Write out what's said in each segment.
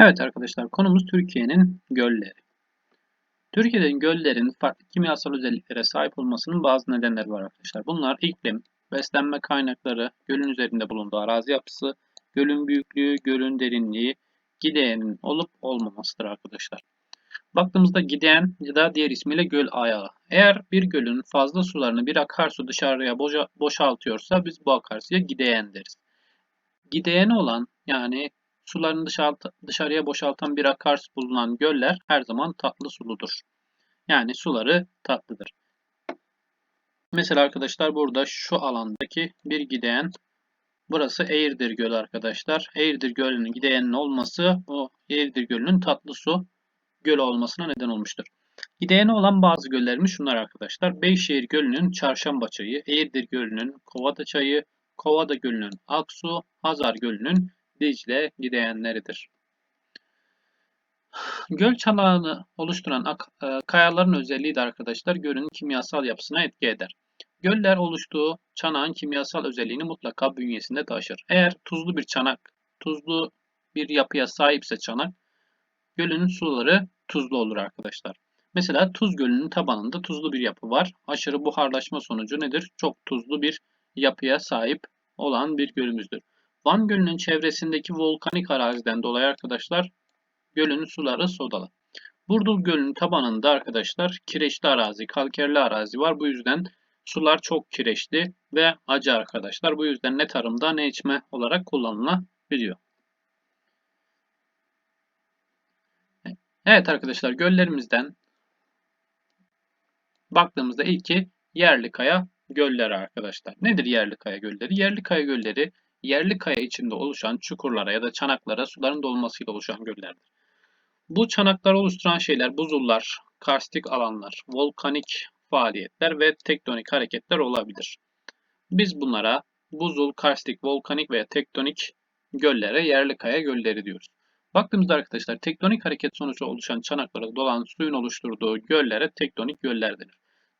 Evet arkadaşlar konumuz Türkiye'nin gölleri. Türkiye'nin göllerin farklı kimyasal özelliklere sahip olmasının bazı nedenleri var arkadaşlar. Bunlar iklim, beslenme kaynakları, gölün üzerinde bulunduğu arazi yapısı, gölün büyüklüğü, gölün derinliği, gideğinin olup olmamasıdır arkadaşlar. Baktığımızda gideğen ya da diğer ismiyle göl ayağı. Eğer bir gölün fazla sularını bir akarsu dışarıya boşa, boşaltıyorsa biz bu akarsuya gideğen deriz. Gideğeni olan yani Sularını dışarıya boşaltan bir akarsu bulunan göller her zaman tatlı suludur. Yani suları tatlıdır. Mesela arkadaşlar burada şu alandaki bir gideyen burası Eğirdir Gölü arkadaşlar. Eğirdir Gölü'nün gideyenin olması o Eğirdir Gölü'nün tatlı su gölü olmasına neden olmuştur. Gideyeni olan bazı göllerimiz şunlar arkadaşlar. Beyşehir Gölü'nün Çarşamba Çayı, Eğirdir Gölü'nün Kovada Çayı, Kovada Gölü'nün Aksu, Hazar Gölü'nün Dicle gideyenleridir. Göl çanağını oluşturan e, kayaların özelliği de arkadaşlar gölün kimyasal yapısına etki eder. Göller oluştuğu çanağın kimyasal özelliğini mutlaka bünyesinde taşır. Eğer tuzlu bir çanak, tuzlu bir yapıya sahipse çanak, gölün suları tuzlu olur arkadaşlar. Mesela Tuz Gölü'nün tabanında tuzlu bir yapı var. Aşırı buharlaşma sonucu nedir? Çok tuzlu bir yapıya sahip olan bir gölümüzdür. Van Gölü'nün çevresindeki volkanik araziden dolayı arkadaşlar gölün suları sodalı. Burdul Gölü'nün tabanında arkadaşlar kireçli arazi, kalkerli arazi var. Bu yüzden sular çok kireçli ve acı arkadaşlar. Bu yüzden ne tarımda ne içme olarak kullanılabiliyor. Evet arkadaşlar göllerimizden baktığımızda ilki yerli kaya gölleri arkadaşlar. Nedir yerli kaya gölleri? Yerli kaya gölleri yerli kaya içinde oluşan çukurlara ya da çanaklara suların dolmasıyla oluşan göllerdir. Bu çanakları oluşturan şeyler buzullar, karstik alanlar, volkanik faaliyetler ve tektonik hareketler olabilir. Biz bunlara buzul, karstik, volkanik veya tektonik göllere yerli kaya gölleri diyoruz. Baktığımızda arkadaşlar tektonik hareket sonucu oluşan çanaklara dolan suyun oluşturduğu göllere tektonik göller denir.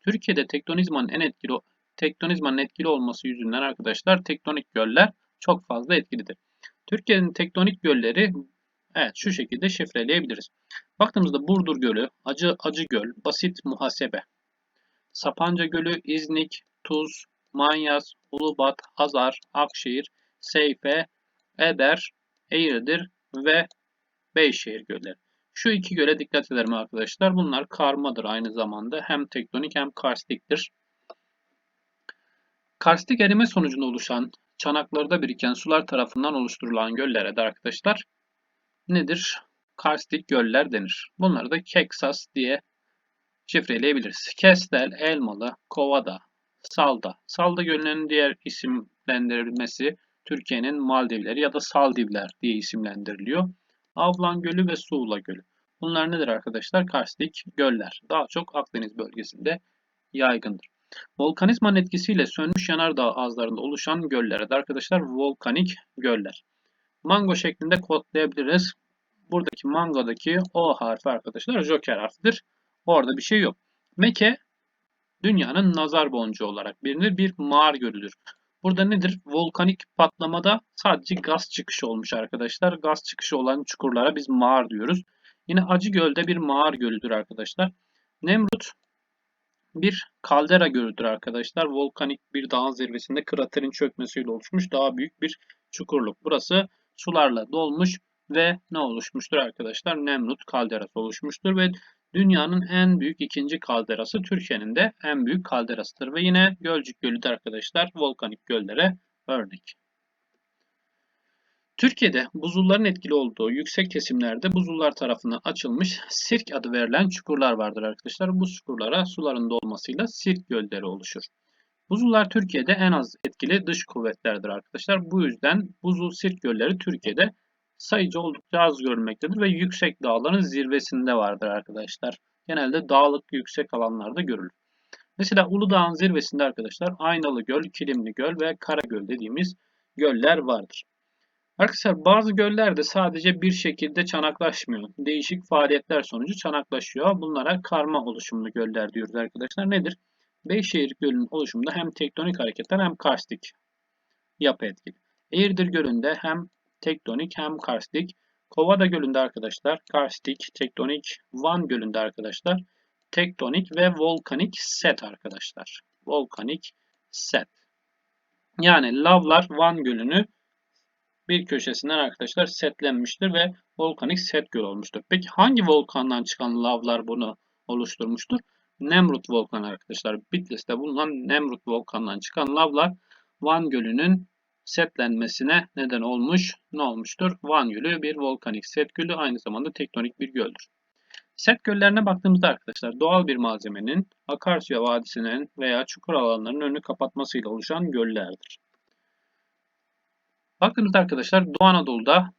Türkiye'de tektonizmanın en etkili tektonizmanın etkili olması yüzünden arkadaşlar tektonik göller çok fazla etkilidir. Türkiye'nin tektonik gölleri evet şu şekilde şifreleyebiliriz. Baktığımızda Burdur Gölü, Acı Acı Göl, Basit Muhasebe, Sapanca Gölü, İznik, Tuz, Manyas, Ulubat, Hazar, Akşehir, Seyfe, Eder, Eğridir ve Beyşehir gölleri. Şu iki göle dikkat edelim arkadaşlar. Bunlar karmadır aynı zamanda. Hem tektonik hem karstiktir. Karstik erime sonucunda oluşan çanaklarda biriken sular tarafından oluşturulan göllere de arkadaşlar nedir? Karstik göller denir. Bunları da Keksas diye şifreleyebiliriz. Kestel, Elmalı, Kovada, Salda. Salda Gölü'nün diğer isimlendirilmesi Türkiye'nin Maldivleri ya da Saldivler diye isimlendiriliyor. Avlan Gölü ve Suğla Gölü. Bunlar nedir arkadaşlar? Karstik göller. Daha çok Akdeniz bölgesinde yaygındır. Volkanizmanın etkisiyle sönmüş yanardağ ağızlarında oluşan göllere de arkadaşlar volkanik göller. Mango şeklinde kodlayabiliriz. Buradaki mangodaki O harfi arkadaşlar joker harfidir. Orada bir şey yok. Meke dünyanın nazar boncuğu olarak bilinir bir mağar gölüdür. Burada nedir? Volkanik patlamada sadece gaz çıkışı olmuş arkadaşlar. Gaz çıkışı olan çukurlara biz mağar diyoruz. Yine Acı Göl'de bir mağar gölüdür arkadaşlar. Nemrut bir kaldera gölüdür arkadaşlar. Volkanik bir dağın zirvesinde kraterin çökmesiyle oluşmuş daha büyük bir çukurluk. Burası sularla dolmuş ve ne oluşmuştur arkadaşlar? Nemrut kalderası oluşmuştur ve dünyanın en büyük ikinci kalderası Türkiye'nin de en büyük kalderasıdır. Ve yine Gölcük Gölü de arkadaşlar volkanik göllere örnek. Türkiye'de buzulların etkili olduğu yüksek kesimlerde buzullar tarafından açılmış sirk adı verilen çukurlar vardır arkadaşlar. Bu çukurlara suların dolmasıyla sirk gölleri oluşur. Buzullar Türkiye'de en az etkili dış kuvvetlerdir arkadaşlar. Bu yüzden buzul sirk gölleri Türkiye'de sayıca oldukça az görülmektedir ve yüksek dağların zirvesinde vardır arkadaşlar. Genelde dağlık yüksek alanlarda görülür. Mesela Uludağ'ın zirvesinde arkadaşlar Aynalı Göl, Kilimli Göl ve Karagöl dediğimiz göller vardır. Arkadaşlar bazı göller de sadece bir şekilde çanaklaşmıyor. Değişik faaliyetler sonucu çanaklaşıyor. Bunlara karma oluşumlu göller diyoruz arkadaşlar. Nedir? Beyşehir Gölü'nün oluşumunda hem tektonik hareketler hem karstik yapı etkili. Eğirdir Gölü'nde hem tektonik hem karstik. Kovada Gölü'nde arkadaşlar karstik, tektonik, Van Gölü'nde arkadaşlar tektonik ve volkanik set arkadaşlar. Volkanik set. Yani lavlar Van Gölü'nü bir köşesinden arkadaşlar setlenmiştir ve volkanik set göl olmuştur. Peki hangi volkandan çıkan lavlar bunu oluşturmuştur? Nemrut volkanı arkadaşlar. Bitlis'te bulunan Nemrut volkanından çıkan lavlar Van Gölü'nün setlenmesine neden olmuş. Ne olmuştur? Van Gölü bir volkanik set gölü aynı zamanda tektonik bir göldür. Set göllerine baktığımızda arkadaşlar doğal bir malzemenin akarsuya vadisinin veya çukur alanlarının önünü kapatmasıyla oluşan göllerdir. Baktığımızda arkadaşlar Doğu Anadolu'da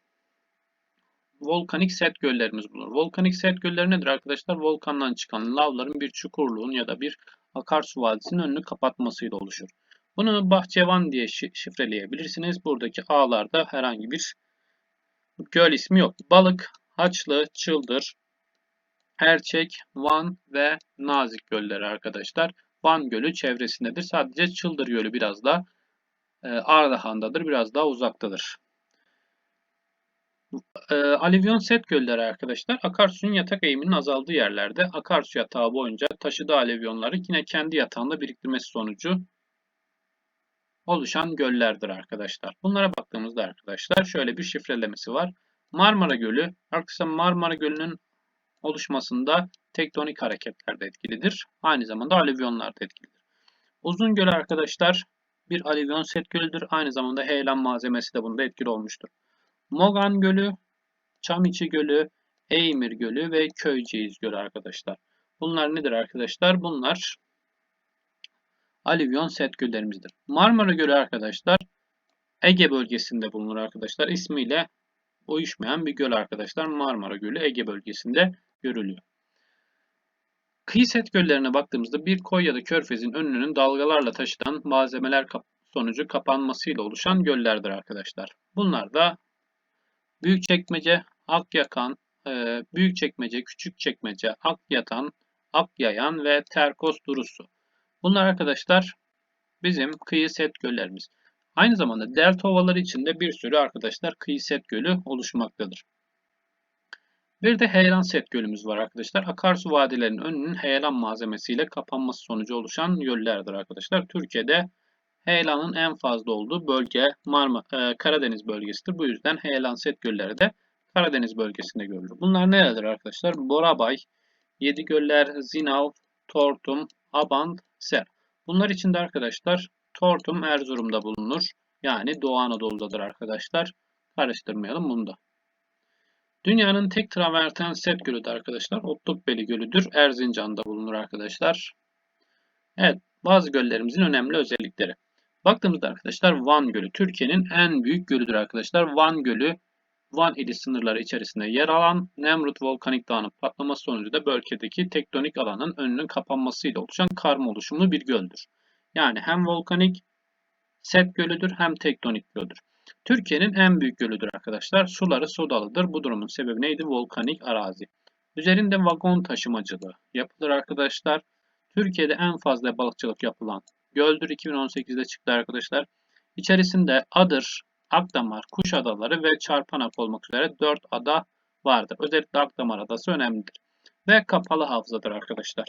volkanik set göllerimiz bulunur. Volkanik set gölleri nedir arkadaşlar? Volkandan çıkan lavların bir çukurluğun ya da bir akarsu vadisinin önünü kapatmasıyla oluşur. Bunu Bahçevan diye şifreleyebilirsiniz. Buradaki A'larda herhangi bir göl ismi yok. Balık, Haçlı, Çıldır, Erçek, Van ve Nazik gölleri arkadaşlar. Van Gölü çevresindedir. Sadece Çıldır Gölü biraz da Ardahan'dadır. Biraz daha uzaktadır. E, alivyon set gölleri arkadaşlar akarsuyun yatak eğiminin azaldığı yerlerde akarsu yatağı boyunca taşıdığı alivyonları yine kendi yatağında biriktirmesi sonucu oluşan göllerdir arkadaşlar. Bunlara baktığımızda arkadaşlar şöyle bir şifrelemesi var. Marmara Gölü, arkadaşlar Marmara Gölü'nün oluşmasında tektonik hareketler de etkilidir. Aynı zamanda alivyonlar da etkilidir. Uzun Göl arkadaşlar bir alivyon set gölüdür. Aynı zamanda heyelan malzemesi de bunda etkili olmuştur. Mogan Gölü, Çamiçi Gölü, Eymir Gölü ve Köyceğiz Gölü arkadaşlar. Bunlar nedir arkadaşlar? Bunlar alivyon set göllerimizdir. Marmara Gölü arkadaşlar Ege bölgesinde bulunur arkadaşlar. İsmiyle uyuşmayan bir göl arkadaşlar. Marmara Gölü Ege bölgesinde görülüyor. Kıyı set göllerine baktığımızda bir koy ya da körfezin önünün dalgalarla taşıdan malzemeler sonucu kapanmasıyla oluşan göllerdir arkadaşlar. Bunlar da Büyükçekmece, Akyakan, e, Büyükçekmece, Küçükçekmece, Akyatan, Akyayan ve Terkos Durusu. Bunlar arkadaşlar bizim kıyı set göllerimiz. Aynı zamanda delta ovaları içinde bir sürü arkadaşlar kıyı set gölü oluşmaktadır. Bir de heyelan set gölümüz var arkadaşlar. Akarsu vadilerinin önünün heyelan malzemesiyle kapanması sonucu oluşan göllerdir arkadaşlar. Türkiye'de heyelanın en fazla olduğu bölge Marma, e, Karadeniz bölgesidir. Bu yüzden heyelan set gölleri de Karadeniz bölgesinde görülür. Bunlar neredir arkadaşlar? Borabay, Yedigöller, Zinav, Tortum, Abant, Ser. Bunlar içinde arkadaşlar Tortum Erzurum'da bulunur. Yani Doğu Anadolu'dadır arkadaşlar. Karıştırmayalım bunu da. Dünyanın tek traverten set gölü de arkadaşlar Otlukbeli Gölü'dür. Erzincan'da bulunur arkadaşlar. Evet bazı göllerimizin önemli özellikleri. Baktığımızda arkadaşlar Van Gölü Türkiye'nin en büyük gölüdür arkadaşlar. Van Gölü Van ili sınırları içerisinde yer alan Nemrut volkanik dağının patlaması sonucu da bölgedeki tektonik alanın önünün kapanmasıyla oluşan karma oluşumlu bir göldür. Yani hem volkanik set gölüdür hem tektonik göldür. Türkiye'nin en büyük gölüdür arkadaşlar. Suları sodalıdır. Bu durumun sebebi neydi? Volkanik arazi. Üzerinde vagon taşımacılığı yapılır arkadaşlar. Türkiye'de en fazla balıkçılık yapılan göldür 2018'de çıktı arkadaşlar. İçerisinde Adır, Akdamar, Kuş Adaları ve Çarpanak olmak üzere 4 ada vardır. Özellikle Akdamar Adası önemlidir. Ve kapalı havzadır arkadaşlar.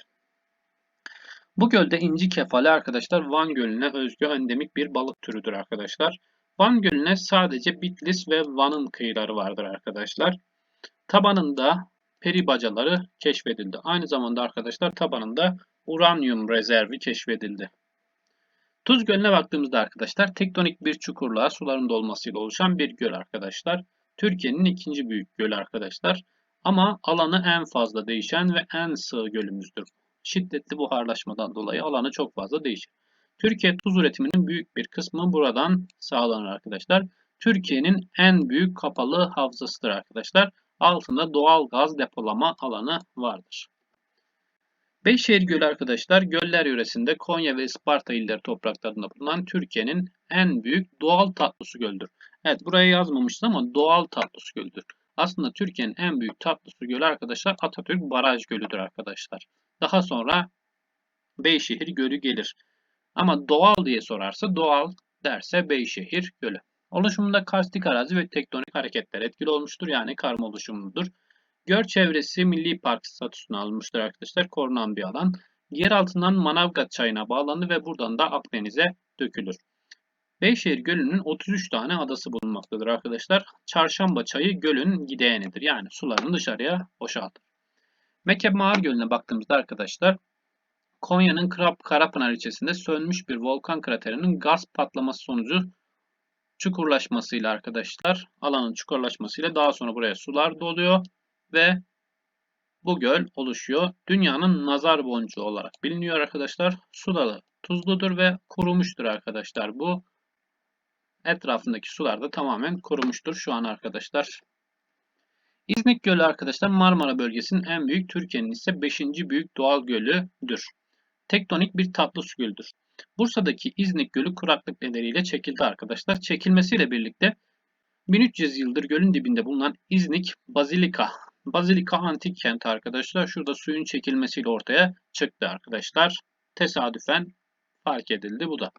Bu gölde inci kefali arkadaşlar Van Gölü'ne özgü endemik bir balık türüdür arkadaşlar. Van Gölü'ne sadece Bitlis ve Van'ın kıyıları vardır arkadaşlar. Tabanında peri bacaları keşfedildi. Aynı zamanda arkadaşlar tabanında uranyum rezervi keşfedildi. Tuz Gölü'ne baktığımızda arkadaşlar tektonik bir çukurluğa suların dolmasıyla oluşan bir göl arkadaşlar. Türkiye'nin ikinci büyük gölü arkadaşlar. Ama alanı en fazla değişen ve en sığ gölümüzdür. Şiddetli buharlaşmadan dolayı alanı çok fazla değişir. Türkiye tuz üretiminin büyük bir kısmı buradan sağlanır arkadaşlar. Türkiye'nin en büyük kapalı havzasıdır arkadaşlar. Altında doğal gaz depolama alanı vardır. Beyşehir Gölü arkadaşlar göller yöresinde Konya ve Isparta illeri topraklarında bulunan Türkiye'nin en büyük doğal tatlı su göldür. Evet buraya yazmamıştım ama doğal tatlı su göldür. Aslında Türkiye'nin en büyük tatlı su gölü arkadaşlar Atatürk Baraj Gölü'dür arkadaşlar. Daha sonra Beyşehir Gölü gelir. Ama doğal diye sorarsa doğal derse Beyşehir Gölü. Oluşumunda karstik arazi ve tektonik hareketler etkili olmuştur. Yani karma oluşumudur. Göl çevresi milli park statüsünü almıştır arkadaşlar. Korunan bir alan. Yer altından Manavgat çayına bağlanır ve buradan da Akdeniz'e dökülür. Beyşehir Gölü'nün 33 tane adası bulunmaktadır arkadaşlar. Çarşamba çayı gölün gideğenidir. Yani sularını dışarıya boşaltır. Mekep Mağar Gölü'ne baktığımızda arkadaşlar Konya'nın Karapınar ilçesinde sönmüş bir volkan kraterinin gaz patlaması sonucu çukurlaşmasıyla arkadaşlar alanın çukurlaşmasıyla daha sonra buraya sular doluyor ve bu göl oluşuyor. Dünyanın nazar boncuğu olarak biliniyor arkadaşlar. Suları tuzludur ve kurumuştur arkadaşlar. Bu etrafındaki sular da tamamen kurumuştur şu an arkadaşlar. İznik Gölü arkadaşlar Marmara bölgesinin en büyük, Türkiye'nin ise 5. büyük doğal gölüdür. Tektonik bir tatlı su gölüdür. Bursa'daki İznik Gölü kuraklık nedeniyle çekildi arkadaşlar. Çekilmesiyle birlikte 1300 yıldır gölün dibinde bulunan İznik Bazilika. Bazilika antik kent arkadaşlar. Şurada suyun çekilmesiyle ortaya çıktı arkadaşlar. Tesadüfen fark edildi bu da.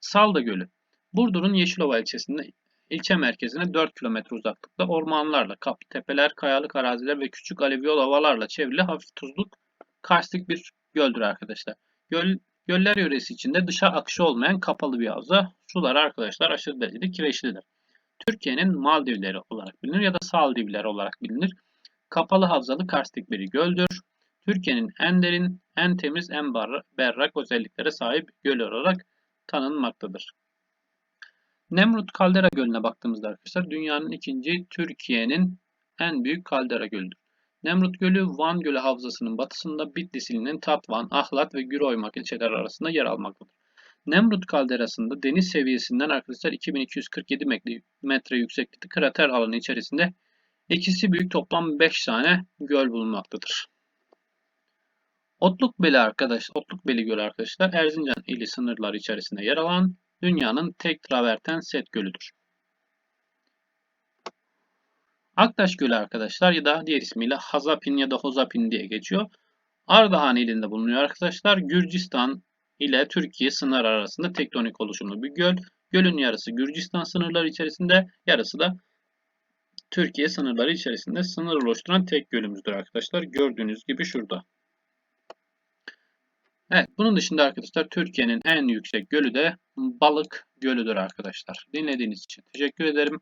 Salda Gölü. Burdur'un Yeşilova ilçesinde ilçe merkezine 4 kilometre uzaklıkta ormanlarla, kaplı tepeler, kayalık araziler ve küçük alüvyol ovalarla çevrili hafif tuzluk karstik bir göldür arkadaşlar. Göl, göller yöresi içinde dışa akışı olmayan kapalı bir havza. Sular arkadaşlar aşırı derecede kireçlidir. Türkiye'nin Maldivleri olarak bilinir ya da Saldivler olarak bilinir. Kapalı havzalı karstik bir göldür. Türkiye'nin en derin, en temiz, en berrak özelliklere sahip göl olarak tanınmaktadır. Nemrut Kaldera Gölü'ne baktığımızda arkadaşlar dünyanın ikinci Türkiye'nin en büyük kaldera gölüdür. Nemrut Gölü Van Gölü Havzası'nın batısında Bitlis ilinin Tatvan, Ahlat ve Güroymak ilçeler arasında yer almaktadır. Nemrut kalderasında deniz seviyesinden arkadaşlar 2247 metre yükseklikte krater alanı içerisinde ikisi büyük toplam 5 tane göl bulunmaktadır. Otlukbeli arkadaş, Otlukbeli Gölü arkadaşlar Erzincan ili sınırları içerisinde yer alan dünyanın tek traverten set gölüdür. Aktaş Gölü arkadaşlar ya da diğer ismiyle Hazapin ya da Hozapin diye geçiyor. Ardahan ilinde bulunuyor arkadaşlar. Gürcistan ile Türkiye sınır arasında tektonik oluşumlu bir göl. Gölün yarısı Gürcistan sınırları içerisinde, yarısı da Türkiye sınırları içerisinde sınır oluşturan tek gölümüzdür arkadaşlar. Gördüğünüz gibi şurada. Evet, bunun dışında arkadaşlar Türkiye'nin en yüksek gölü de Balık Gölü'dür arkadaşlar. Dinlediğiniz için teşekkür ederim.